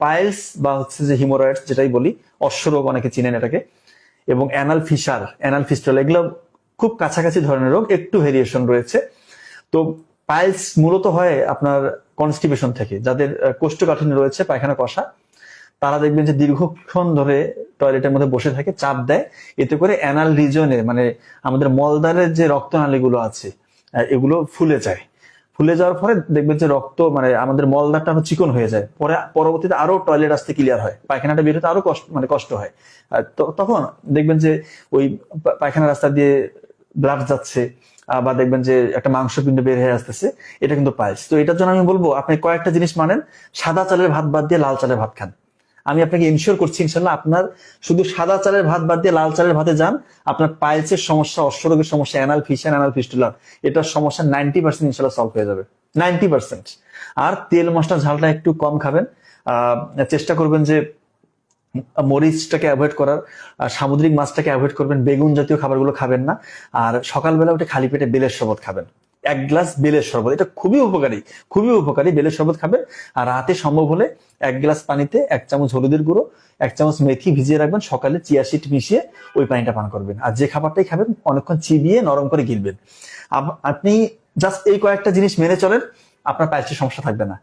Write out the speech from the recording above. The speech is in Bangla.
পাইলস বা হচ্ছে যে হিমোরয়েডস যেটাই বলি, অশ্বরোগ অনেকে চিনেন এটাকে, এবং অ্যানাল ফিসার অ্যানাল ফিস্টল, এগুলো খুব কাছাকাছি ধরনের রোগ, একটু ভেরিয়েশন রয়েছে। তো পাইলস মূলত হয় আপনার কনস্টিপেশন থেকে, যাদের কোষ্ঠকাঠিন্য রয়েছে, পায়খানা, কষা, তারা দেখবেন যে দীর্ঘক্ষণ ধরে টয়লেটের মধ্যে বসে থাকে, চাপ দেয়। এতে করে অ্যানাল রিজনে মানে আমাদের মলদারের যে রক্তনালীগুলো আছে এগুলো ফুলে যায়। ফুলে যাওয়ার পরে দেখবেন যে রক্ত মানে আমাদের মলদারটা চিকন হয়ে যায়। পরে, পরবর্তীতে আরও টয়লেট আসতে ক্লিয়ার হয়। পায়খানাটা বের হতে আরও কষ্ট মানে কষ্ট হয়। তখন দেখবেন যে ওই পায়খানা রাস্তা দিয়ে ব্লাড যাচ্ছে বা দেখবেন যে একটা মাংস পিণ্ড বের হয়ে আসতেছে। এটা কিন্তু পাইলস তো এটার জন্য আমি বলব, আপনি কয়েকটা জিনিস মানেন, সাদা চালের ভাত বাদ দিয়ে লাল চালের ভাত খান। আমি আপনাকে ইনশিওর করছি ইনশাল্লাহ আপনার শুধু সাদা চালের ভাত বাদ দিয়ে লাল চালের ভাতে যান, আপনার পাইলসের সমস্যা, অশ্বরোগের সমস্যা অ্যানাল ফিশন অ্যানাল ফিস্টুলার এটার সমস্যা নাইনটি পার্সেন্ট ইনশাল্লাহ সলভ হয়ে যাবে। নাইনটি পার্সেন্ট আর তেল মশলা ঝালটা একটু কম খাবেন। চেষ্টা করবেন যে মরিচটাকে অ্যাভয়েড করার সামুদ্রিক মাছটাকে অ্যাভয়েড করবেন। বেগুন জাতীয় খাবারগুলো খাবেন না। আর সকালবেলা উঠে খালি পেটে বেলের শরবত খাবেন। এক গ্লাস বেলের শরবত। এটা খুবই উপকারী খুবই উপকারী বেলের শরবত খাবেন আর রাতে সম্ভব হলে এক গ্লাস পানিতে এক চামচ হলুদের গুঁড়ো, এক চামচ মেথি ভিজিয়ে রাখবেন, সকালে চিয়া সিট মিশিয়ে ওই পানিটা পান করবেন। আর যে খাবারটাই খাবেন, অনেকক্ষণ চিবিয়ে নরম করে গিলবেন। আপ- আপনি জাস্ট এই কয়েকটা জিনিস মেনে চলেন, আপনার পায়ের সমস্যা থাকবে না।